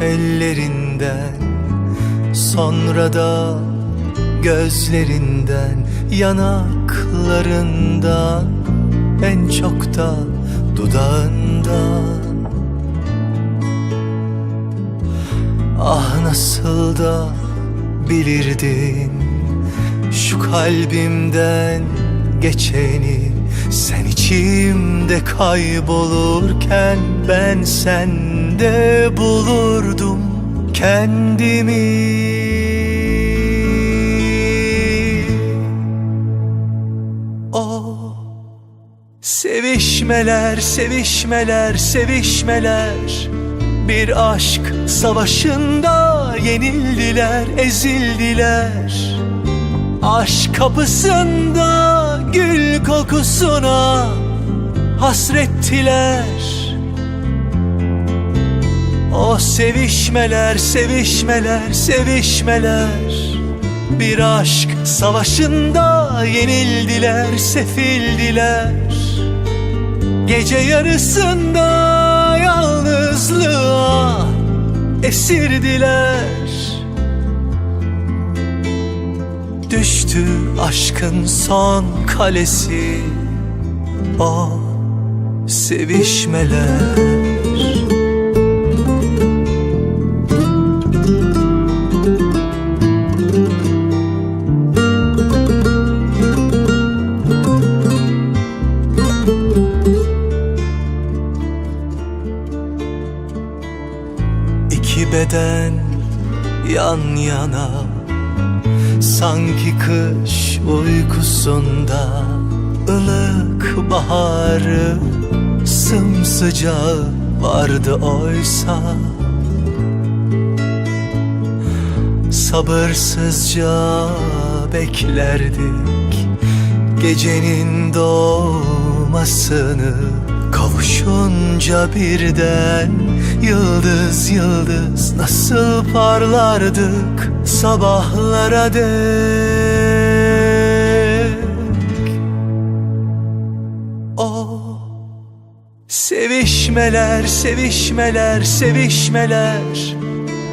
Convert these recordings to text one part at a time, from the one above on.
ellerinden. Sonra da gözlerinden Yanaklarından En çok da dudağından. Ah nasıl da bilirdin Şu kalbimden geçeni Sen içimde kaybolurken Ben sende bulurdum kendimi. O Sevişmeler, sevişmeler, sevişmeler. Bir aşk savaşında yenildiler, ezildiler. Aşk kapısında kokusuna hasrettiler. O sevişmeler, sevişmeler, sevişmeler. Bir aşk savaşında yenildiler, sefildiler. Gece yarısında yalnızlığa esirdiler Düştü aşkın son kalesi. O sevişmeler. İki beden yan yana Sanki kış uykusunda ılık baharı Sımsıcağı vardı oysa. Sabırsızca beklerdik Gecenin doğmasını Kavuşunca birden Yıldız yıldız nasıl parlardık Sabahlara dek? O Sevişmeler, sevişmeler, sevişmeler.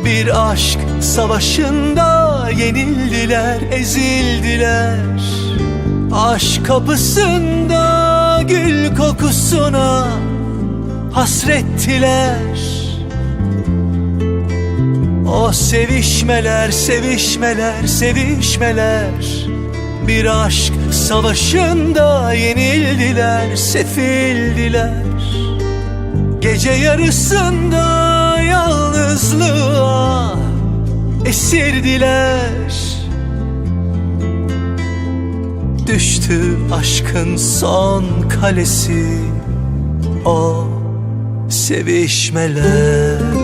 Bir aşk savaşında yenildiler, ezildiler. Aşk kapısında gül kokusuna hasrettiler. O sevişmeler, sevişmeler, sevişmeler. Bir aşk savaşında yenildiler, sefildiler. Gece yarısında yalnızlığa esirdiler Düştü aşkın son kalesi. O sevişmeler